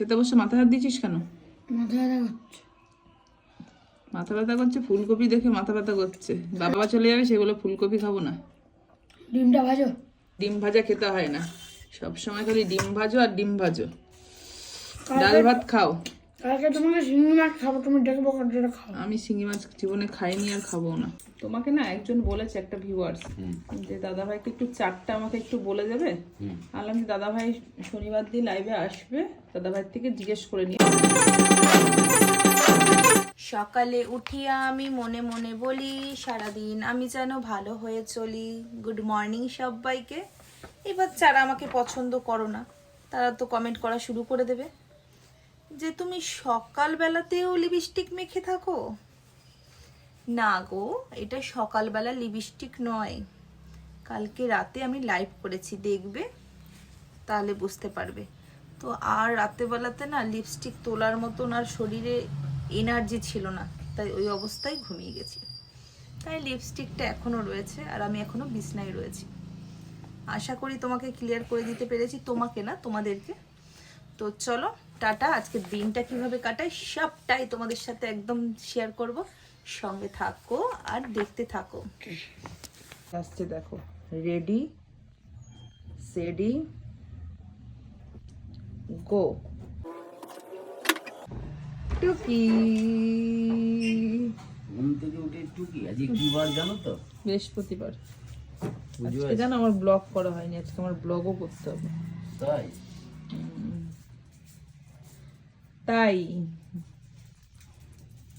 খেতে বসে মাথা হাত দিয়েছিস কেন? মাথা ব্যথা করছে। মাথা ব্যথা করছে ফুলকপি দেখে মাথা ব্যথা করছে। বাবা চলে যাবে সেগুলো ফুলকপি খাব না। ডিমটা ভাজো। ডিম ভাজা খেতে হয় না। সব সময় খালি ডিম ভাজো আর ডিম ভাজো। ডাল ভাত খাও। কালকে তোমাকে শিঙি মাছ খাব তুমি ডেকে বকার জন্য খাও আমি শিঙি মাছ জীবনে খাইনি আর খাব না। তোমাকে না একজন বলেছে একটা ভিউয়ার্স যে দাদা ভাইকে একটু চারটা আমাকে একটু বলে দেবে। আলাম যে দাদা ভাই শনিবার দিন লাইভে আসবে। দাদা ভাই থেকে জিজ্ঞেস করে নিয়ে সকালে উঠিয়া আমি মনে মনে বলি সারাদিন আমি যেন ভালো হয়ে চলি। গুড মর্নিং সবাইকে। এবার যারা আমাকে পছন্দ করো না তারা তো কমেন্ট করা শুরু করে দেবে। যে তুমি সকালবেলাতেও লিপস্টিক মেখে থাকো? না গো, এটা সকালবেলা লিপস্টিক নয়। কালকে রাতে আমি লাইভ করেছি, দেখবে? তাহলে বুঝতে পারবে। তো আর রাতেবেলাতে না লিপস্টিক তোলার মতন আর শরীরে এনার্জি ছিল না, তাই ওই অবস্থায় ঘুমিয়ে গেছি। তাই লিপস্টিকটা এখনও রয়েছে আর আমি এখনও বিছনায় রয়েছি। আশা করি তোমাকে ক্লিয়ার করে দিতে পেরেছি, তোমাকে না, তোমাদেরকে। তো চলো টাটা আজকের দিনটা কীভাবে কাটাই সবটাই তোমাদের সাথে একদম শেয়ার করব। সঙ্গে থাকো আর দেখতে থাকো। আসছে দেখো রেডি সেডি গো টুকি। ঘুম থেকে উঠে একটু কি আজকে কি বার জানো তো? বৃহস্পতিবার। আজকে জানো আমার ব্লগ করা হয়নি আজকে আমার ব্লগও করতে হবে। তাই? তাই।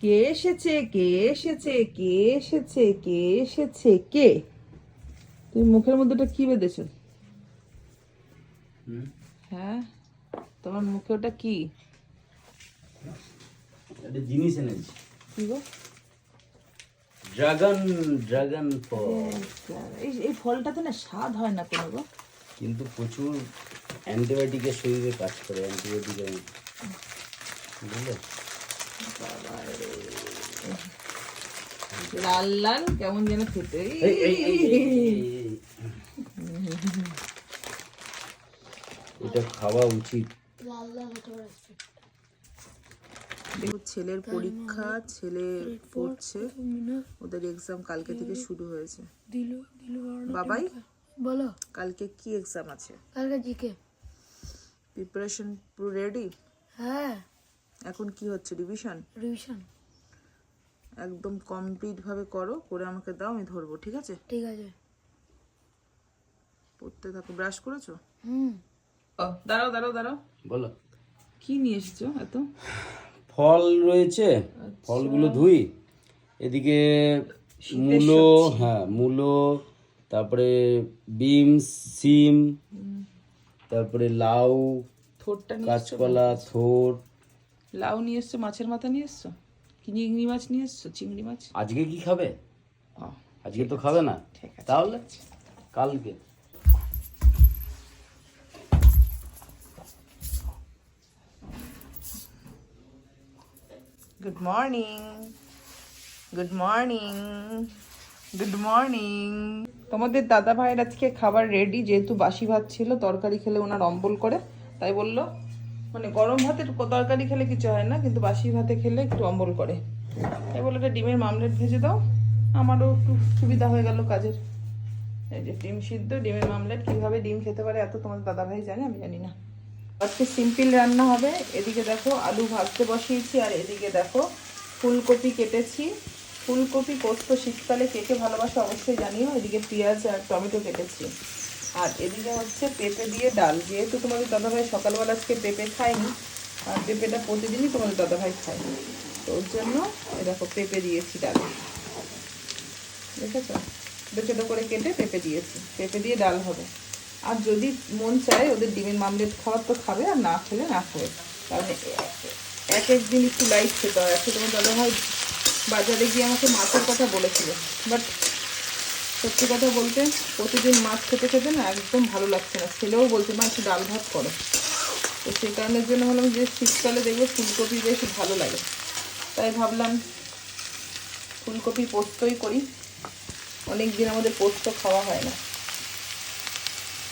কে এসেছে কে এসেছে কে এসেছে কে এসেছে কে? তুমি মুখের মধ্যে কি বেঁধেছ? হ্যাঁ তোমার মুখে ওটা কি? একটা জিনিস এনেছি। কি গো? ড্রাগন ড্রাগন ফল। এই এই ফলটাতে না স্বাদ হয় না কোনো গো। কিন্তু প্রচুর অ্যান্টিবায়োটিকের শরীরে কাজ করে অ্যান্টিবায়োটিক বুঝলে লাল লাল কেমন যেন খেতে। এটা খাওয়া উচিত। ছেলের পরীক্ষা ছেলে পড়ছে। ওদের এক্সাম কালকে থেকে শুরু হয়েছে। দিল দিল বাবাই বলো। কালকে কি এক্সাম আছে? কালকে জিকে। প্রিপারেশন পুরো রেডি হ্যাঁ। এখন কি হচ্ছে? রিভিশন রিভিশন একদম কমপ্লিট ভাবে করো করে আমাকে দাও আমি ধরবো ঠিক আছে? ঠিক আছে। পড়তে থাকো। ব্রাশ করেছ? হুম। ও দাঁড়াও দাঁড়াও দাঁড়াও। বলো। কি নিয়ে এসছো এত? ফল রয়েছে ফলগুলো ধুই। এদিকে মূলো হ্যাঁ মূলো তারপরে বিমস সিম তারপরে লাউ কাঁচকলা থোর লাউ নিয়ে এসছো মাছের মাথা নিয়ে এসছো? চিংড়ি মাছ নিয়ে এসছো চিংড়ি মাছ? আজকে কি খাবে? ও আজকে তো খাবে না। ঠিক তাহলে কালকে। Good morning good morning good morning তোমাদের দাদা ভাইয়ের আজকে খাবার রেডি যেহেতু বাসি ভাত ছিল তরকারি খেলে ওনার অম্বল করে তাই বলল মানে গরম ভাতের তরকারি খেলে কিছু হয় না, কিন্তু বাসি ভাতে খেলে একটু অম্বল করে। তাই বলল একটা ডিমের মামলেট ভেজে দাও। আমারও একটু সুবিধা হয়ে গেল কাজের। এই যে ডিম সিদ্ধ, ডিমের মামলেট, কীভাবে ডিম খেতে পারে এত তোমাদের দাদা ভাই জানে, আমি জানি না। আজকে সিম্পল রান্না হবে। এদিকে দেখো আলু ভাজতে বসিয়েছি, আর এদিকে দেখো ফুলকপি কেটেছি। ফুলকপি পোস্ত শীতকালে কে কে ভালোবাসে অবশ্যই জানিও। এদিকে পেঁয়াজ আর টমেটো কেটেছি। আর এদিকে হচ্ছে পেঁপে দিয়ে ডাল। যেহেতু তোমাদের দাদাভাই সকালবেলা আজকে পেঁপে খায়নি, আর পেঁপেটা প্রতিদিনই তোমাদের দাদাভাই খায়। তো ওর জন্য দেখো পেঁপে দিয়েছি ডাল। দেখেছ? ছোটো ছোটো করে কেটে পেঁপে দিয়েছি। পেঁপে দিয়ে ডাল হবে। আর যদি মন চায় ওদের ডিমের মামলেট খাওয়ার তো খাবে, আর না খেলে না খাবে। কারণ এক এক দিন একটু লাইট খেতে হয়। আজকে তোমার দাদা ভাই বাজারে গিয়ে আমাকে মাছের কথা বলেছিল। বাট সত্যি কথা বলতে প্রতিদিন মাছ খেতে খেতে না একদম ভালো লাগছে না। ছেলেও বলছে, মা, একটু ডাল ভাত করো। তো সেই কারণের জন্য ভাবলাম যে শীতকালে দেখব ফুলকপি বেশ ভালো লাগে। তাই ভাবলাম ফুলকপি পোস্তই করি। অনেক দিন আমাদের পোস্ত খাওয়া হয় না।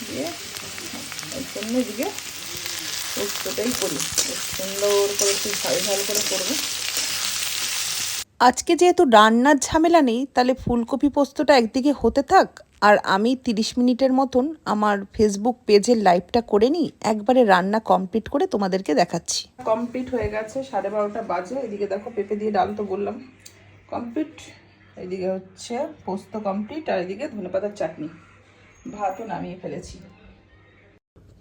দিয়ে এর জন্য এদিকে পোস্তটাই করি। সুন্দর করে একটু ঝাল ঝাল করে করব। আজকে যেহেতু রান্নার ঝামেলা নেই তাহলে ফুলকপি পোস্তটা একদিকে হতে থাক আর আমি তিরিশ মিনিটের মতন আমার ফেসবুক পেজের লাইভটা করে নিই একবারে রান্না কমপ্লিট করে তোমাদেরকে দেখাচ্ছি। কমপ্লিট হয়ে গেছে সাড়ে বারোটা বাজে। এদিকে দেখো পেঁপে দিয়ে ডাল তো বললাম কমপ্লিট এদিকে হচ্ছে পোস্ত কমপ্লিট আর এদিকে ধনেপাতার চাটনি। ভাতও নামিয়ে ফেলেছি।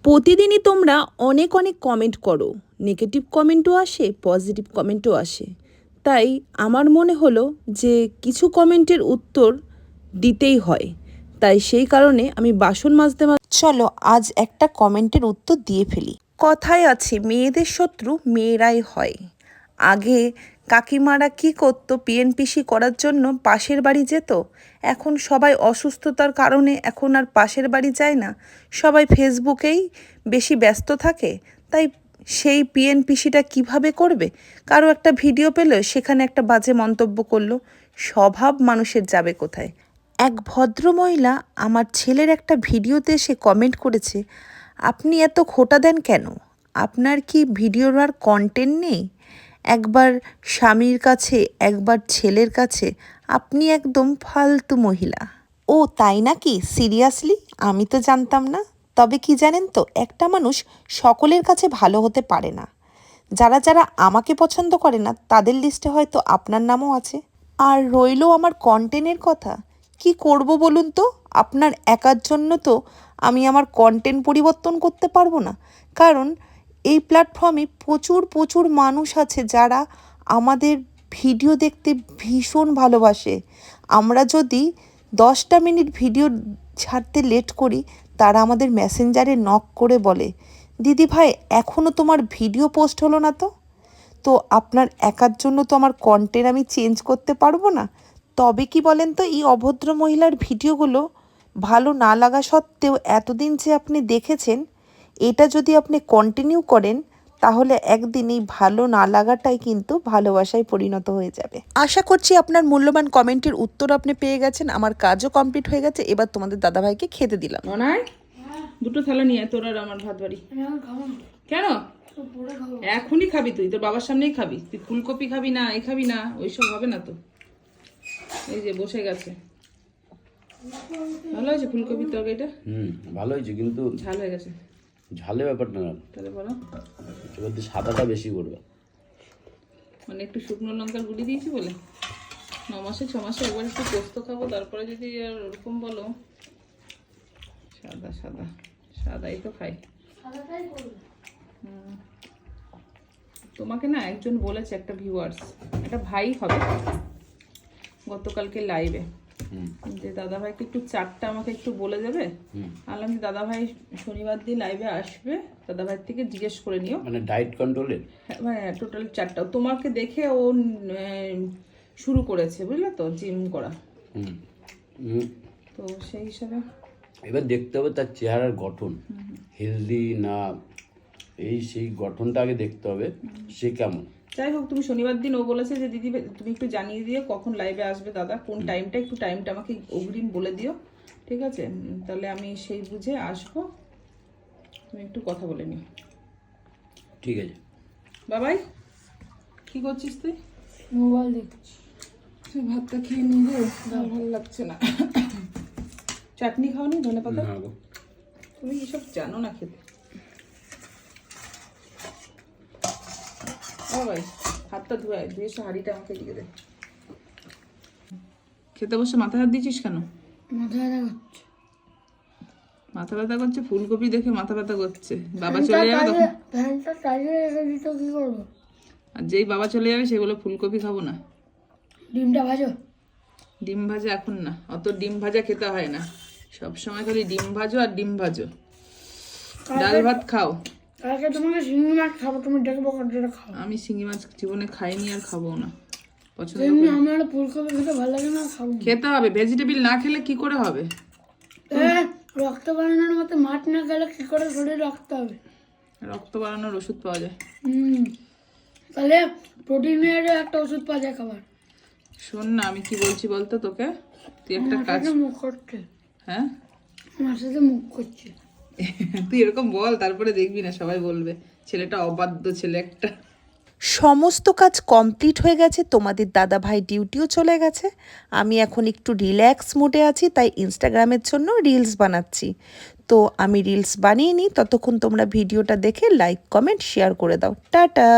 প্রতিদিনই তোমরা অনেক অনেক কমেন্ট করো। নেগেটিভ কমেন্টও আসে পজিটিভ কমেন্টও আসে। তাই আমার মনে হলো যে কিছু কমেন্টের উত্তর দিতেই হয়। তাই সেই কারণে আমি বাসন মাজতে মাজ চলো আজ একটা কমেন্টের উত্তর দিয়ে ফেলি। কথায় আছে মেয়েদের শত্রু মেয়েরাই হয়। আগে কাকিমারা কি করতো পিএনপিসি করার জন্য পাশের বাড়ি যেত? এখন সবাই অসুস্থতার কারণে এখন আর পাশের বাড়ি যায় না। সবাই ফেসবুকেই বেশি ব্যস্ত থাকে। তাই সেই পিএনপিসিটা কীভাবে করবে? কারও একটা ভিডিও পেল, সেখানে একটা বাজে মন্তব্য করল। স্বভাব মানুষের যাবে কোথায়? এক ভদ্র মহিলা আমার ছেলের একটা ভিডিওতে এসে কমেন্ট করেছে, আপনি এত খোটা দেন কেন? আপনার কি ভিডিওর আর কন্টেন্ট নেই? একবার স্বামীর কাছে, একবার ছেলের কাছে, আপনি একদম ফালতু মহিলা। ও, তাই নাকি? সিরিয়াসলি আমি তো জানতাম না। তবে কি জানেন তো, একটা মানুষ সকলের কাছে ভালো হতে পারে না। যারা যারা আমাকে পছন্দ করে না, তাদের লিস্টে হয়তো আপনার নামও আছে। আর রইল আমার কন্টেন্টের কথা। কি করব বলুন তো? আপনার একার জন্য তো আমি আমার কন্টেন্ট পরিবর্তন করতে পারব না। কারণ এই প্ল্যাটফর্মে প্রচুর প্রচুর মানুষ আছে যারা আমাদের ভিডিও দেখতে ভীষণ ভালোবাসে। আমরা যদি দশটা মিনিট ভিডিও ছাড়তে লেট করি তারা আমাদের মেসেঞ্জারে নক করে বলে, দিদি ভাই এখনও তোমার ভিডিও পোস্ট হলো না তো? তো আপনার একার জন্য তো আমার কন্টেন্ট আমি চেঞ্জ করতে পারব না? তবে কি বলেন তো এই অভদ্র মহিলার ভিডিওগুলো ভালো না লাগা সত্ত্বেও এতদিন যে আপনি দেখেছেন, এটা যদি আপনি কন্টিনিউ করেন তাহলে একদিন এই ভালো না লাগাটাই কিন্তু ভালোবাসায় পরিণত হয়ে যাবে। আশা করছি আপনার মূল্যবান কমেন্টের উত্তর আপনি পেয়ে গেছেন আমার কাজও কমপ্লিট হয়ে গেছে এবার তোমাদের দাদাভাইকে খেতে দিলাম। দুটো থালা নিয়ে তোর আর আমার ভাত বাড়ি। আমি এখন খাব না। কেন? তো পরে খাব। এখনই খাবি তুই তোর বাবার সামনেই খাবি। তুই ফুলকপি খাবি না এই খাবি না ওইসব হবে না তো। এই যে বসে গেছে। ভালো হয়েছে ফুলকপির তরকারিটা? হুম ভালো হয়েছে কিন্তু ঝাল হয়ে গেছে। ঝালে ব্যাপারটা না। তাহলে বলো। এবার দিয়ে সাদাটা বেশি করবে মানে একটু শুকনো লঙ্কার গুঁড়ি দিয়েছি বলে? ন মাসে ছ মাসে একবার একটু পোস্ত খাব তারপরে যদি আর ওরকম বলো। সাদা সাদা সাদাই তো খাই। তোমাকে না একজন বলেছে একটা ভিউয়ার্স একটা ভাই হবে গতকালকে লাইভে যে দাদা ভাইকে একটু চারটা আমাকে একটু বলে দেবে? হুম। আনলাম যে দাদা ভাই শনিবার দিন লাইভে আসবে দাদা ভাই থেকে জিজ্ঞেস করে নিও। মানে ডায়েট কন্ট্রোলের হ্যাঁ, মানে টোটাল চারটা। তোমাকে দেখে ও শুরু করেছে বুঝলে তো? জিম করা। তো সেই হিসাবে। এবার দেখতে হবে তার চেহারার গঠন। হেলদি না এই সেই গঠনটা আগে দেখতে হবে। সে কেমন? যাই হোক তুমি শনিবার দিন ও বলেছে যে দিদি তুমি একটু জানিয়ে দিও কখন লাইভে আসবে দাদা। কোন টাইমটা একটু টাইমটা আমাকে অগ্রিম বলে দিও। ঠিক আছে? তাহলে আমি সেই বুঝে আসব। তুমি একটু কথা বলে নিও। ঠিক আছে। বাবাই কি করছিস তুই? মোবাইল দেখছি। তুই ভাতটা খেয়ে নিবো আর ভালো লাগছে না। চাটনি খাওনি ধনে পাতা তুমি এসব জানো না খেতে। ও হাতটা ধুয়ে ধুয়ে এসে হাঁড়িটা আমাকে দিয়ে দে। খেতে বসে মাথা হাত দিয়েছিস কেন? মাথায় ব্যথা করছে। মাথা ব্যথা করছে ফুলকপি দেখে মাথা ব্যথা করছে। বাবা চলে যাবে তখন। ফ্যানটা চালিয়ে রেখে দিত কি করব? আর যেই বাবা চলে যাবে সেগুলো ফুলকপি খাব না। ডিমটা ভাজো। ডিম ভাজা এখন না অত ডিম ভাজা খেতে হয় না। সব সময় খালি ডিম ভাজো আর ডিম ভাজো। ডাল ভাত খাও। কালকে তোমাকে শিঙি মাছ খাব তুমি বকার জন্য খাও আমি শিঙি মাছ জীবনে খাইনি আর খাব না। পছন্দ তেমনি আমার ফুলকপি খেতে ভালো লাগে না খাব খেতে হবে ভেজিটেবল না খেলে কি করে হবে? রক্ত বানানোর মতো মাছ না খেলে কি করে শরীর রক্ত হবে? রক্ত বাড়ানোর ওষুধ পাওয়া যায়। হুম তাহলে প্রোটিনের একটা ওষুধ পাওয়া যায় খাবার। শোন না আমি কি বলছি বলতো তোকে? তুই একটা কাজ মুখ করছে। হ্যাঁ? আমার সাথে মুখ করছে। তুই এরকম বল, তারপরে দেখবি না, সবাই বলবে, ছেলেটা অবাধ্য ছেলে একটা। সমস্ত কাজ কমপ্লিট হয়ে গেছে, তোমাদের দাদা ভাই ডিউটিও চলে গেছে। আমি এখন একটু রিল্যাক্স মুডে আছি, তাই ইনস্টাগ্রামের জন্য রিলস বানাচ্ছি। তো আমি রিলস বানিয়ে নিই, ততক্ষণ তোমরা ভিডিওটা দেখে লাইক কমেন্ট শেয়ার করে দাও। টাটা!